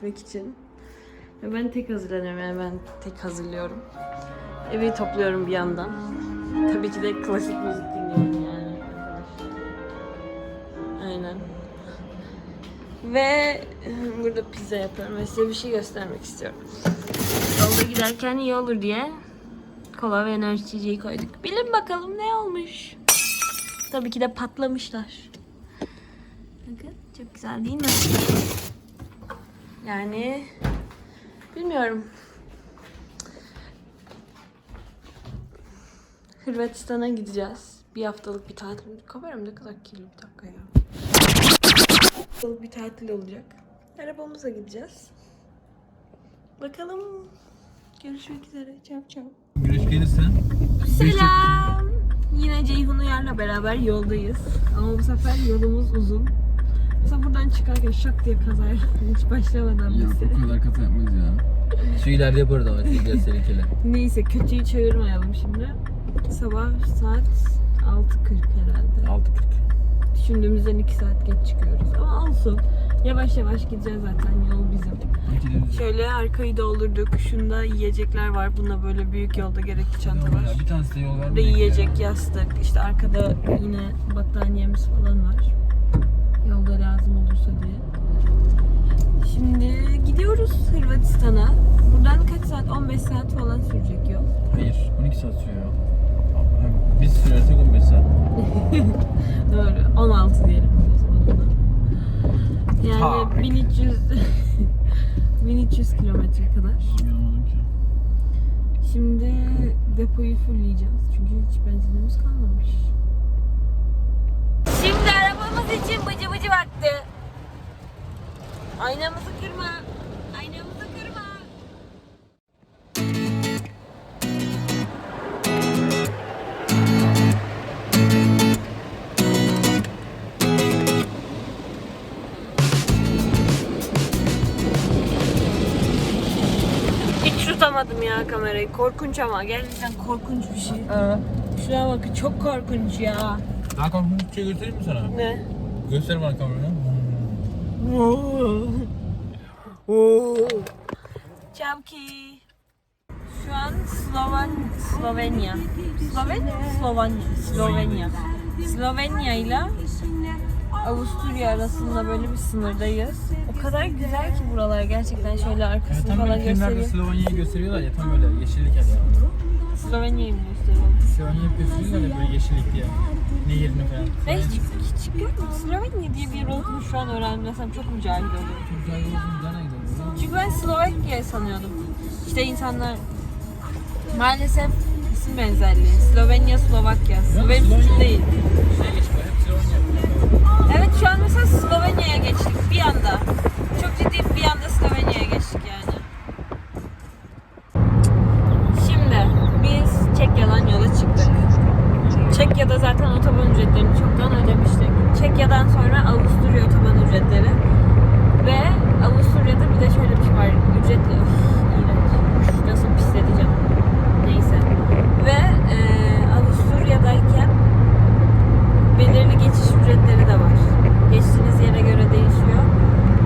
Gitmek için. Ben tek hazırlanıyorum yani ben tek hazırlıyorum. Evi topluyorum bir yandan. Tabii ki de klasik müzik dinliyorum yani. Aynen. Ve burada pizza yapıyorum ve size bir şey göstermek istiyorum. Yolda giderken iyi olur diye kola ve enerji içeceği koyduk. Bilin bakalım ne olmuş. Tabii ki de patlamışlar. Bakın çok güzel değil mi? Yani bilmiyorum. Hırvatistan'a gideceğiz. Bir haftalık bir tatil. Kameram ne kadar kirli bir dakika ya. Bir haftalık bir tatil olacak. Arabamıza gideceğiz. Bakalım. Görüşmek üzere. Çap çap. Güneş gelirse Selam. Yine Ceyhun Uyar'la beraber yoldayız. Ama bu sefer yolumuz uzun. Mesela buradan çıkarken şak diye kaza yaptım. Hiç başlamadan ya bize. bu kadar kafa yapmayız ya. Şu ileride yaparız ama gel seninkiyle. Neyse kötüyü çevirmeyelim şimdi. Sabah saat 6.40 herhalde. 6.40. Düşündüğümüzden 2 saat geç çıkıyoruz. Ama olsun. Yavaş yavaş gideceğiz zaten yol bizim. Şöyle arkayı doldurduk. Şunda yiyecekler var. Bunda böyle büyük yolda gerekli çantalar. Ya bir tanesi de yol var. Burada yiyecek, yastık, işte arkada yine battaniyemiz falan var. Yolda lazım olursa diye. Şimdi gidiyoruz Hırvatistan'a. Buradan kaç saat? 15 saat falan sürecek yol. Hayır 12 saat sürüyor. Biz sürersek 15 saat. Doğru. 16 diyelim. Yani Tak. 1300 1300 kilometre kadar. Şimdi depoyu fullleyeceğiz. Çünkü hiç benzinimiz kalmamış. Kamerayı. Korkunç ama. Gerçekten korkunç bir şey. Şuna bakın çok korkunç ya. Daha korkunç bir şey göstereyim mi sana? Ne? Göster bana kamerayı. Çavki. Şu an Sloven, Slovenya. Sloven? Slovenya. Slovenya. Slovenya ile Avusturya arasında böyle bir sınırdayız. O kadar güzel ki buralar gerçekten şöyle arkasını tam falan böyle filmlerde gösteriyor. Slovanya'yı gösteriyorlar ya tam öyle yeşillik da. Slovenya'yı mı gösteriyor? Slovanya'yı hep gösteriyorlar ya böyle yeşillik diye. Nehirini falan. Ben hiç, hiç görmedim. Slovenya diye bir yer olduğunu şu an öğrenmesem çok mu cahil olurum? Çok güzel olsun cana gidiyor. Çünkü ben Slovakya sanıyordum. İşte insanlar maalesef isim benzerliği. Slovenya, Slovakya. Benim suçum değil. Şey geçme hep Slovanya. Şu an mesela Slovenya'ya geçtik bir anda. Çok ciddi bir anda Slovenya'ya geçtik yani. Şimdi biz Çekya'dan yola çıktık. Çekya'da zaten otoban ücretlerini çoktan ödemiştik. Çekya'dan sonra Avusturya otoban ücretleri. Ve Avusturya'da bir de şöyle bir şey var. Ücretli. Üf, Nasıl pisleteceğim. Neyse. Ve e, Avusturya'dayken belirli geçiş ücretleri de var. Geçtiğiniz yere göre değişiyor.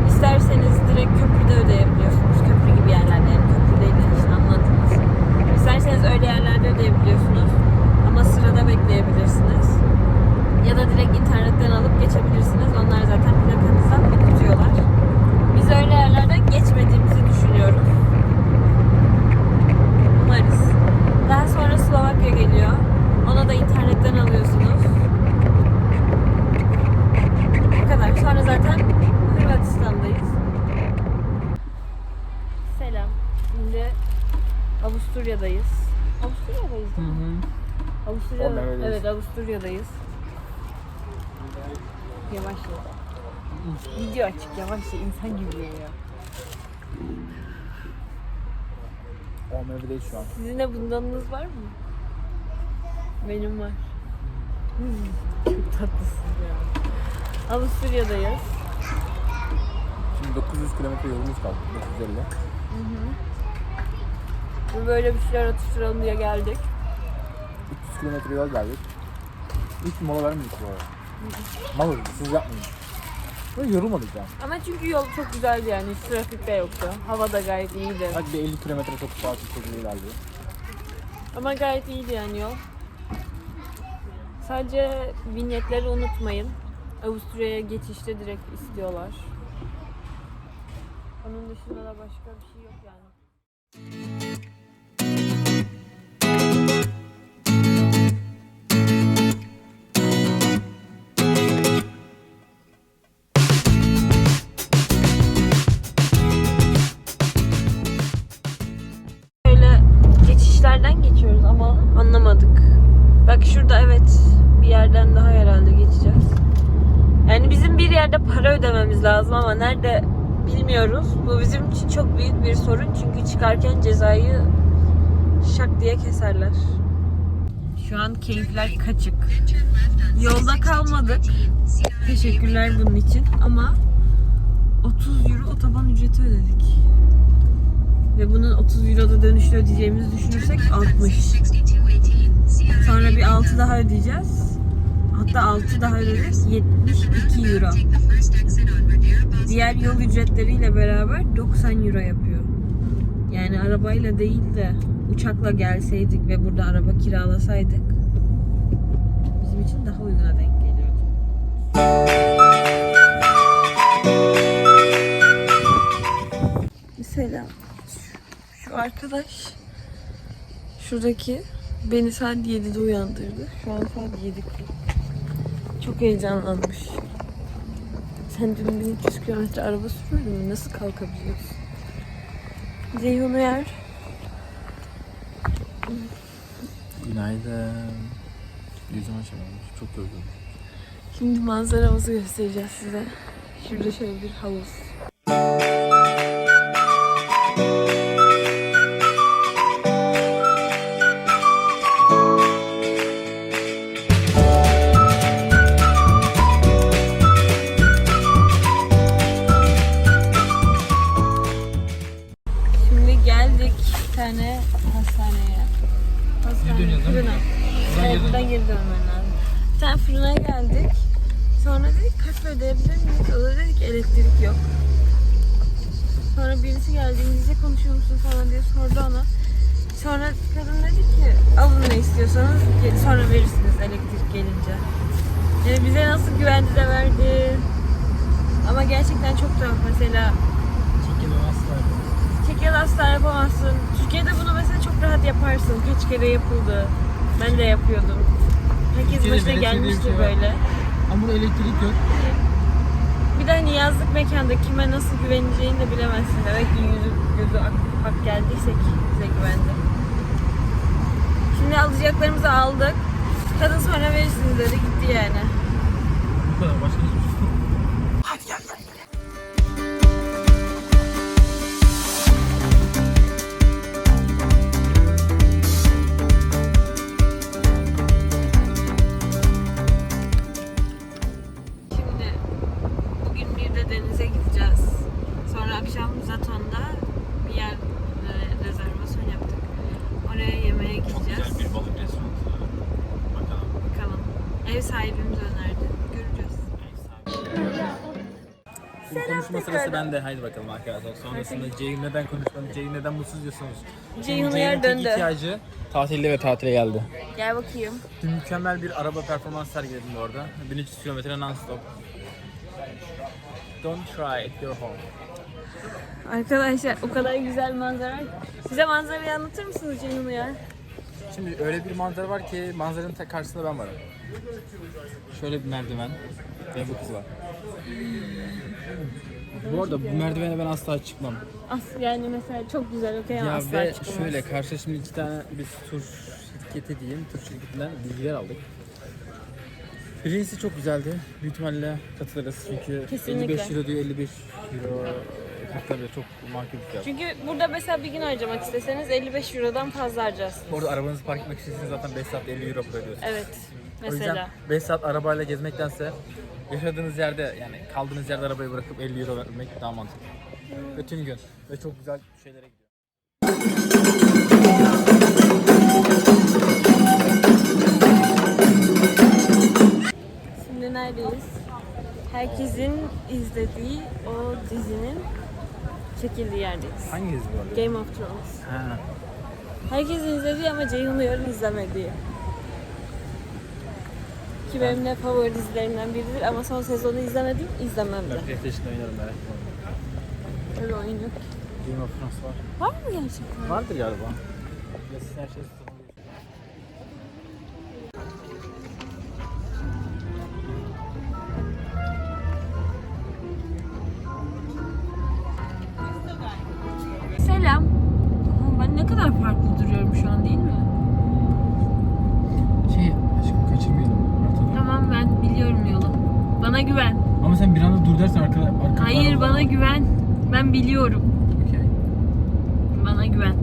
İsterseniz direkt köprüde ödeyebiliyorsunuz. Köprü gibi yerlerde yani köprü değil de işte anladınız. İsterseniz öyle yerlerde ödeyebiliyorsunuz. Ama sırada bekleyebilirsiniz. Ya da direkt internetten alıp geçebilirsiniz. Onlar zaten plakanızdan okutuyorlar. Biz öyle yerlerden geçmediğimizi düşünüyoruz. Umarız. Daha sonra Slovakya geliyor. Ona da internetten alıyorsunuz. Bu kadar. Sonra zaten Hırvatistan'dayız. Selam. Şimdi Avusturya'dayız. Avusturya'dayız Hı değil mi? hı. Avusturya, Olmayabiliriz. Evet Avusturya'dayız. Yavaş ya. Video açık yavaş ya insan gibi ya. Olmayabilir şu an. Sizin de bundanınız var mı? Benim var. Çok tatlısınız ya. Avusturya'dayız. Şimdi 900 kilometre yolumuz kaldı. 950. Ve Böyle bir şeyler atıştıralım diye geldik. 300 kilometre yol geldik. Hiç mola vermedik bu arada. Mal oldu, siz yapmayın. Böyle yorulmadık ya. Ama çünkü yol çok güzeldi yani. Hiç trafik de yoktu. Hava da gayet iyiydi. Hadi bir 50 kilometre çok saat çok ilerliyor. Ama gayet iyiydi yani yol. Sadece vinyetleri unutmayın. Avusturya'ya geçişte direkt istiyorlar. Onun dışında da başka bir şey yok yani. Para ödememiz lazım ama nerede bilmiyoruz. Bu bizim için çok büyük bir sorun çünkü çıkarken cezayı şak diye keserler. Şu an keyifler kaçık. Yolda kalmadık. Teşekkürler bunun için ama 30 euro otoban ücreti ödedik. Ve bunun 30 euroda dönüşte ödeyeceğimizi düşünürsek 60. Sonra bir 6 daha ödeyeceğiz. Hatta 6 daha ödedik 72 euro. Diğer yol ücretleriyle beraber 90 euro yapıyor. Yani arabayla değil de uçakla gelseydik ve burada araba kiralasaydık bizim için daha uyguna denk geliyordu. Mesela şu arkadaş şuradaki beni saat 7'de uyandırdı. Şu an saat 7.40. Çok heyecanlanmış. Sen dün 1300 kilometre araba sürüyordun. Nasıl kalkabiliyorsun? Ceyhun Uyar. Günaydın. Yüzüm açamamış. Çok yorgunum. Şimdi manzaramızı göstereceğiz size. Şurada şöyle bir havuz. Gerçekten çok tuhaf mesela Çekilme asla. Yapamazsın. Türkiye'de bunu mesela çok rahat yaparsın. Kaç kere yapıldı. Ben de yapıyordum. Herkes Türkiye'de başına bir gelmiştir şey var. böyle. Ama burada elektrik yok. Bir de hani yazlık mekanda kime nasıl güveneceğini de bilemezsin. Demek ki yüzü gözü ak, hak geldiysek bize güvendi. Şimdi alacaklarımızı aldık. Kadın sonra verirsiniz dedi gitti yani. Bu kadar. Başka hiçbir şey yok. Şimdi Konuşma sırası bende. Haydi bakalım arkadaşlar. Sonrasında Ceyhun neden konuşmadı? Ceyhun neden mutsuz diyorsunuz? Şimdi Ceyhun Ceyhun'un yer tek döndü. ihtiyacı tatilde ve tatile geldi. Gel bakayım. Dün mükemmel bir araba performans sergiledim orada. 1300 kilometre non-stop. Don't try it, your home. Arkadaşlar o kadar güzel manzara. Size manzarayı anlatır mısınız Ceyhun Uyar? Şimdi öyle bir manzara var ki manzaranın karşısında ben varım. Şöyle bir merdiven ve bu kız var. Bu arada bu merdivene ben asla çıkmam. As yani mesela çok güzel okey ama Ya asla ve çıkamaz. şöyle karşı şimdi iki tane biz tur şirketi diyeyim, tur şirketinden bilgiler aldık. Birincisi çok güzeldi. Büyük ihtimalle katılırız çünkü Kesinlikle. 55 euro diyor 55 euro tabii çok makul bir fiyat. Çünkü burada mesela bir gün harcamak isteseniz 55 Euro'dan fazla harcarsınız. Orada arabanızı park etmek istiyorsanız zaten 5 saat 50 euro para ödüyorsunuz. Evet. O yüzden Mesela. 5 saat arabayla gezmektense yaşadığınız yerde yani kaldığınız yerde arabayı bırakıp 50 euro vermek daha mantıklı. Ve tüm gün ve çok güzel şeylere gidiyor. Şimdi neredeyiz? Herkesin izlediği o dizinin çekildiği yerdeyiz. Hangi arada? Game of Thrones. Ha. Herkesin izlediği ama Ceyhun Uyar'ın izlemediği. Ki benim de favori dizilerimden biridir ama son sezonu izlemedim, izlemem de. Ben PlayStation'da oynarım merak etme. Öyle oyun yok. Game of Thrones var. Var mı gerçekten? Vardır galiba. Klasik her şey Bana güven. Ama sen bir anda dur dersen arka, arka Hayır bana güven. Ben biliyorum. Okey. Bana güven.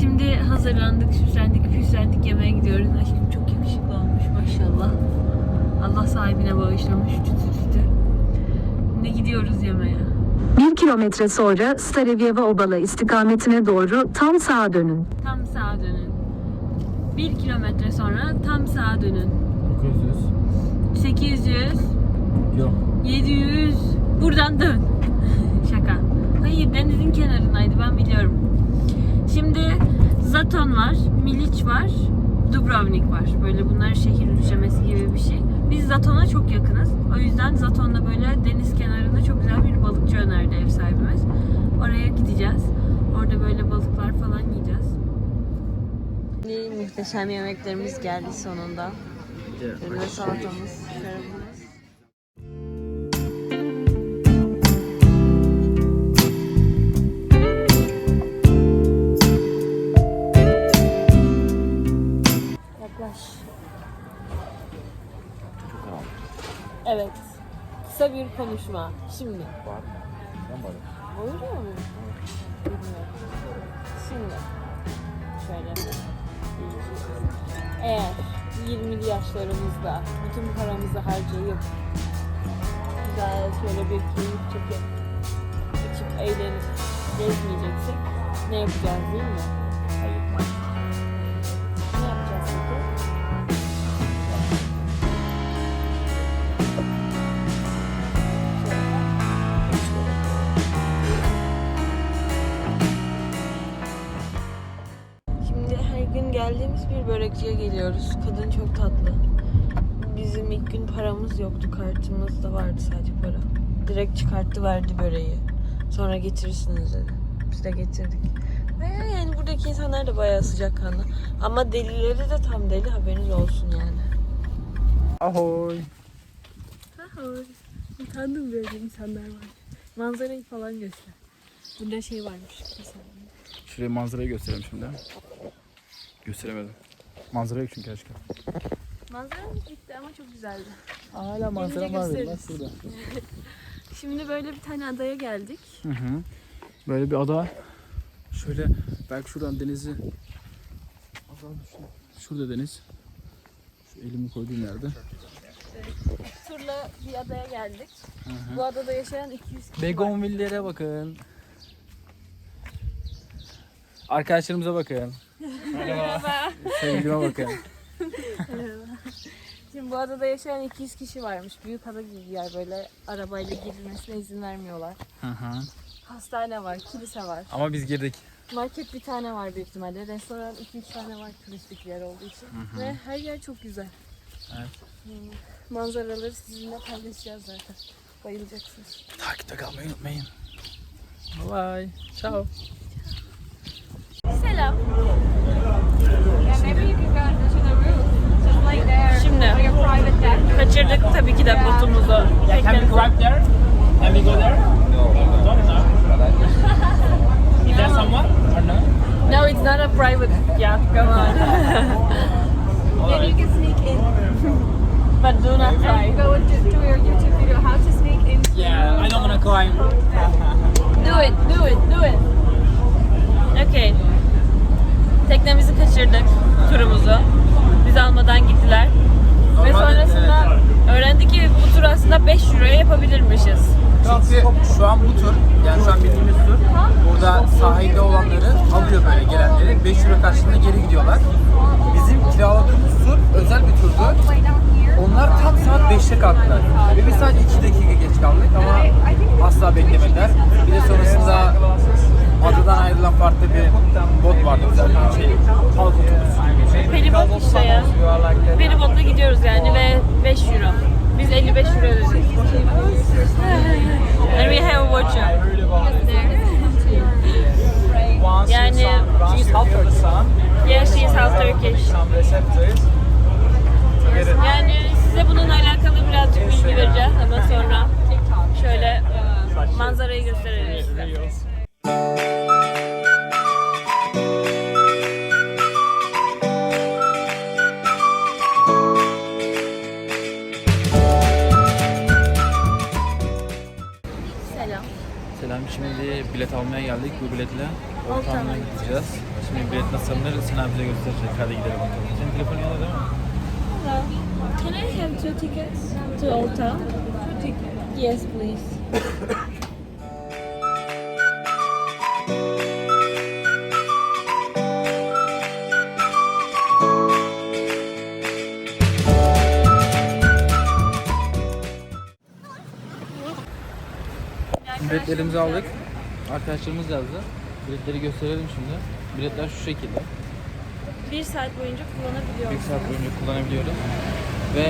Şimdi hazırlandık, süslendik, püslendik yemeğe gidiyoruz. Aşkım çok yakışıklı olmuş maşallah. Allah sahibine bağışlamış tütü tütü. Ne gidiyoruz yemeğe? Bir kilometre sonra Starevyeva Obala istikametine doğru tam sağa dönün. Tam sağa dönün. Bir kilometre sonra tam sağa dönün. 900. 800, Yok. 700, buradan dön. Şaka. Hayır denizin kenarındaydı ben biliyorum. Şimdi Zaton var, Miliç var, Dubrovnik var. Böyle bunlar şehir üçlemesi gibi bir şey. Biz Zaton'a çok yakınız. O yüzden Zaton'da böyle deniz kenarında çok güzel bir balıkçı önerdi ev sahibimiz. Oraya gideceğiz. Orada böyle balıklar falan yiyeceğiz. Muhteşem yemeklerimiz geldi sonunda. Önüme salatamız, şarabımız. Evet. Kısa bir konuşma. Şimdi. Var mı? Ben varım. Buyuruyor mu? Bilmiyorum. Şimdi. Şöyle. Eğer 20'li yaşlarımızda bütün paramızı harcayıp güzel şöyle bir keyif çekip içip eğlenip gezmeyeceksek ne yapacağız değil mi? Paramız yoktu. Kartımızda vardı sadece para. Direkt çıkarttı verdi böreği. Sonra getirirsiniz dedi. Biz de getirdik. Ve yani buradaki insanlar da bayağı sıcakkanlı. Ama delileri de tam deli haberiniz olsun yani. Ahoy. Utandım böyle insanlar var. Manzarayı falan göster. Burada şey varmış mesela. Şuraya manzarayı göstereyim şimdi. Gösteremedim. Manzara yok çünkü aşkım. Manzaramız bitti ama çok güzeldi. Hala manzara var bak burada. Şimdi böyle bir tane adaya geldik. Hı hı. Böyle bir ada. Şöyle belki şuradan denizi şu- Şurada deniz. Şu elimi koyduğum yerde. Turla bir adaya geldik. Hı hı. Bu adada yaşayan 200 kişi. Begonvillere bakın. Arkadaşlarımıza bakın. Merhaba. Sevgilime bakın. Şimdi bu adada yaşayan 200 kişi varmış. Büyük ada gibi bir yer böyle arabayla girilmesine izin vermiyorlar. Hı hı. Hastane var, kilise var. Ama biz girdik. Market bir tane var büyük ihtimalle. Restoran 2-3 tane var turistik yer olduğu için. Ve her yer çok güzel. Evet. Hmm. Manzaraları sizinle paylaşacağız zaten. Bayılacaksınız. Takipte kalmayı unutmayın. Bye bye. Ciao. Selam. Yeah, maybe you can go to the roof, just like there, Şimdi kaçırdık tabii ki de botumuzu. Teknemizi. there? Can we go there? No. Is there someone or no? No, it's not a private yacht. Come on. Maybe you can sneak in But do not try. go to, to your YouTube video how to sneak in. Yeah, I don't wanna climb. Do it, do it, do it. Okay. Teknemizi kaçırdık, turumuzu. Biz almadan gittiler. Ve sonrasında öğrendik ki bu tur aslında 5 euroya yapabilirmişiz. Çünkü şu an bu tur, yani şu an bildiğimiz tur, burada sahilde olanları alıyor böyle gelenleri. 5 euro karşılığında geri gidiyorlar. Bizim kiraladığımız tur özel bir turdu. Onlar tam saat 5'te kalktılar. Ve biz sadece 2 dakika geç kaldık ama asla beklemediler. Bir de sonrasında adadan ayrılan farklı bir Feribot işte ya. Feribotla gidiyoruz yani ve 5 euro. Biz 55 euro ödedik. And we have a watcher. Yani She's half Turkish. yeah, she is half Turkish. Yani size bununla alakalı birazcık bilgi vereceğiz ama sonra şöyle e, manzarayı gösterelim size. Şimdi bilet almaya geldik. Bu biletle ortamına gideceğiz. Şimdi bilet nasıl alınır Sinan bize gösterecek. Hadi gidelim bakalım. Senin telefonun yanında değil mi? Hello. Can I have two tickets to Old Town? Two tickets. Yes, please. Biletlerimizi aldık. Arkadaşlarımız yazdı. Biletleri gösterelim şimdi. Biletler şu şekilde. Bir saat boyunca Bir kullanabiliyoruz. saat boyunca kullanabiliyoruz. Ve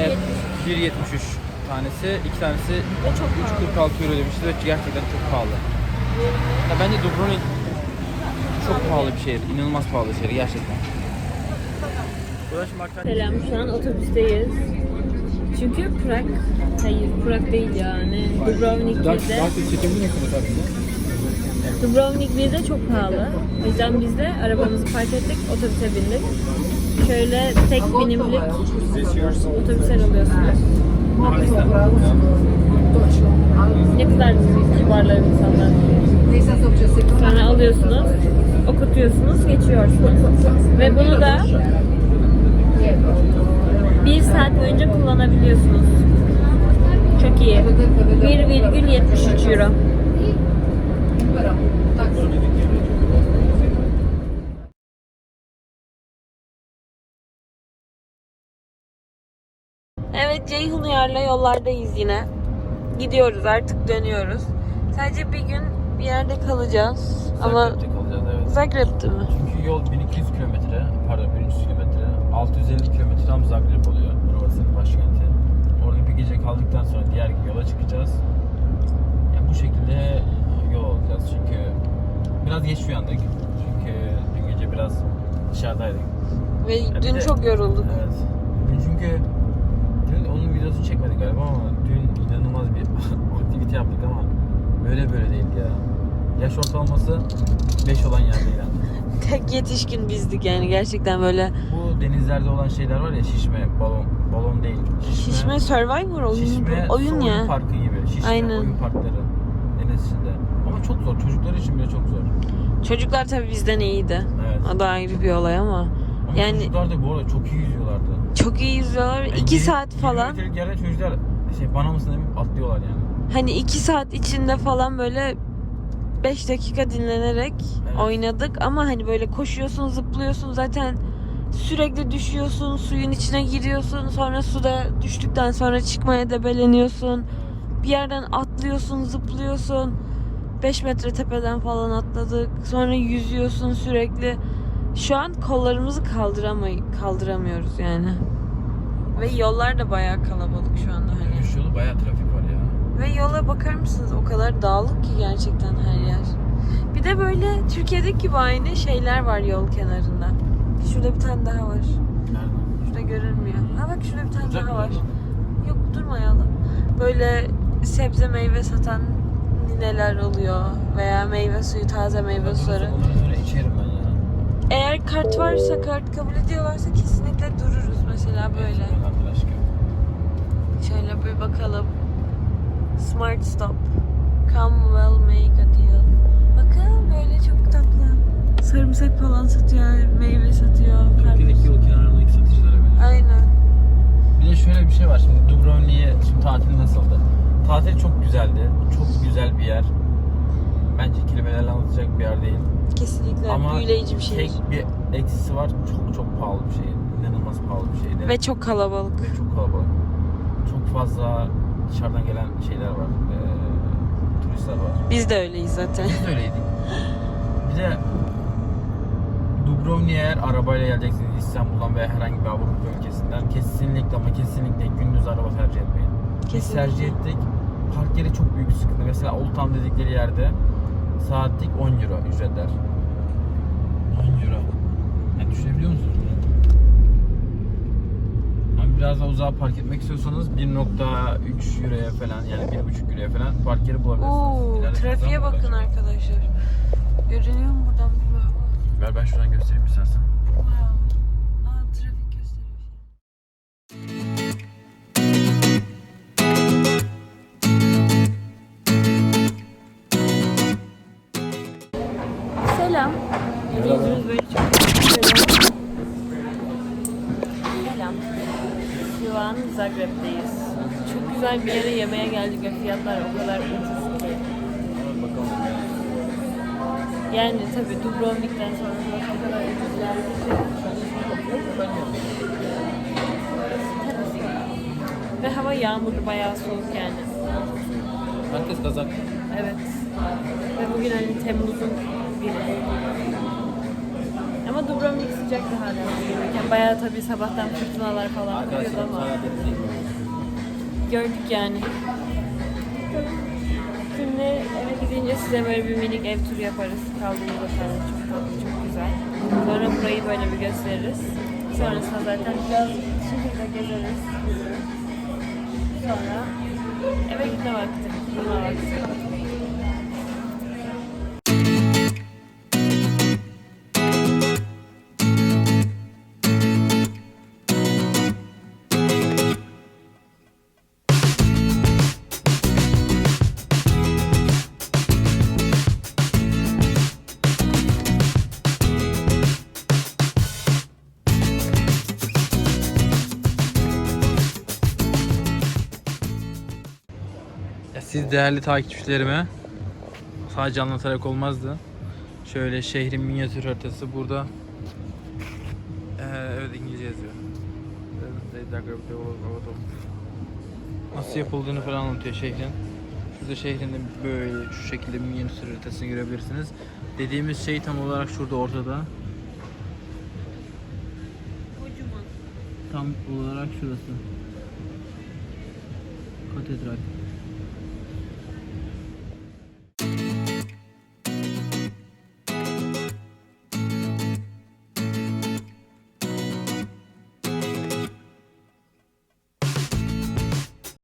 1.73 tanesi, iki tanesi Ve çok pahalı. 3.46 euro demişti ve gerçekten çok pahalı. Ya bence Dubrovnik çok pahalı bir şehir. inanılmaz pahalı bir şehir gerçekten. Selam, şu an otobüsteyiz. Çünkü Prag, hayır Prag değil yani. Dubrovnik Daha, bizde. daha çok çekebilir misin tabii ki? Dubrovnik bizde çok pahalı. O yüzden biz de arabamızı park ettik, otobüse bindik. Şöyle tek binimlik otobüsler alıyorsunuz. Ne kadar kibarlar insanlar. Sonra alıyorsunuz, okutuyorsunuz, geçiyorsunuz. Ve bunu da saat boyunca kullanabiliyorsunuz. Çok iyi. 1,73 euro. Evet Ceyhun Uyar'la yollardayız yine. Gidiyoruz artık dönüyoruz. Sadece bir gün bir yerde kalacağız. Ama Zagreb'de kalacağız evet. Zagreb'te mi? Çünkü yol 1200 kilometre, pardon 1300 kilometre, 650 kilometre tam Zagreb oluyor. Hırvatistan'ın başkenti. Orada bir gece kaldıktan sonra diğer gün yola çıkacağız. Ya bu şekilde yol alacağız çünkü biraz geç uyandık. Çünkü dün gece biraz dışarıdaydık. Ve Ya bir dün de- çok yorulduk. Evet. Dün çünkü dün onun videosunu çekmedik galiba ama dün inanılmaz bir aktivite yaptık ama böyle böyle değildi ya. Yaş ortalaması 5 olan yerdeydi. Tek yetişkin bizdik yani gerçekten böyle. Bu denizlerde olan şeyler var ya şişme, balon, balon değil. Şişme Survivor oyunu şişme. Oyun ya. parkı gibi. Şişme Aynen. oyun parkları deniz içinde. Ama çok zor. Çocuklar için bile çok zor. Çocuklar tabii bizden iyiydi. Evet. O da ayrı bir olay ama. Ama Yani- çocuklar da bu arada çok iyi yüzüyorlardı. Çok iyi yüzüyorlar. Yani 2 yirmi- saat yirmi falan. metrelik yerde çocuklar şey bana mısın demeyip atlıyorlar yani. Hani 2 saat içinde falan böyle 5 dakika dinlenerek Evet. oynadık ama hani böyle koşuyorsun, zıplıyorsun zaten sürekli düşüyorsun, suyun içine giriyorsun, sonra suda düştükten sonra çıkmaya debeleniyorsun. Bir yerden atlıyorsun, zıplıyorsun. 5 metre tepeden falan atladık. Sonra yüzüyorsun sürekli. Şu an kollarımızı kaldıramay kaldıramıyoruz yani. Ve yollar da bayağı kalabalık şu anda hani. Yolu bayağı trafik. Ve yola bakar mısınız? O kadar dağlık ki gerçekten her yer. Bir de böyle Türkiye'deki gibi aynı şeyler var yol kenarında. Şurada bir tane daha var. Nerede? Şurada görünmüyor. Ha bak şurada bir tane Uzak daha mı? var. Yok durmayalım. Böyle sebze meyve satan nineler oluyor. Veya meyve suyu, taze meyve suları. Onları sonra içerim ben ya. Eğer kart varsa, kart kabul ediyorlarsa kesinlikle dururuz mesela böyle. Şöyle bir bakalım. Smart Stop. Come well make a deal. Bakın böyle çok tatlı. Sarımsak falan satıyor, meyve satıyor. Türkiye'deki yol kenarındaki satıcılara benziyor. Aynen. Bir de şöyle bir şey var şimdi Dubrovnik'e şimdi tatil nasıldı? Tatil çok güzeldi. Çok güzel bir yer. Bence kelimelerle anlatacak bir yer değil. Kesinlikle Ama büyüleyici bir şey. tek bir eksisi var. Çok çok pahalı bir şey. İnanılmaz pahalı bir şeydi. Ve çok kalabalık. Ve çok kalabalık. çok fazla dışarıdan gelen şeyler var. Ee, turistler var. Biz de öyleyiz zaten. Biz de öyleydik. Bir de Dubrovnik'e eğer arabayla geleceksiniz İstanbul'dan veya herhangi bir Avrupa ülkesinden kesinlikle ama kesinlikle gündüz araba tercih etmeyin. Biz Kesinlikle. tercih ettik. Park yeri çok büyük bir sıkıntı. Mesela Old Town dedikleri yerde saatlik 10 euro ücretler. 10 euro. Yani düşünebiliyor musunuz biraz daha uzağa park etmek istiyorsanız 1.3 euroya falan yani 1.5 euroya falan park yeri bulabilirsiniz. Oo, İleride trafiğe bakın olacak. arkadaşlar. Görünüyor mu buradan bilmiyorum. Ver ben şuradan göstereyim istersen. Wow. Aa, trafik gösteriyor. Selam. Yüzünüz böyle çok Selam. Şu an Zagreb'deyiz. Çok güzel bir yere yemeğe geldik ve fiyatlar o kadar ucuz ki. Yani tabii Dubrovnik'ten sonra o kadar ucuz. Ve hava yağmurlu bayağı soğuk yani. Herkes kazak. Evet. Ve bugün hani Temmuz'un biri. Ama Dubrovnik sıcaktı hala gelirken. Bayağı tabii sabahtan fırtınalar falan koyuyordu ama gördük yani. Şimdi eve gidince size böyle bir minik ev turu yaparız. Kaldığımız otelde çok tatlı, çok güzel. Sonra burayı böyle bir gösteririz. Sonrasında zaten biraz şehirde gezeriz. Sonra eve gitme vakti, uyuma vakti. Ya siz değerli takipçilerime sadece anlatarak olmazdı. Şöyle şehrin minyatür haritası burada. Ee, evet İngilizce yazıyor. Nasıl yapıldığını falan anlatıyor şehrin. Şurada şehrin de böyle şu şekilde minyatür haritasını görebilirsiniz. Dediğimiz şey tam olarak şurada ortada. Tam olarak şurası. Katedral.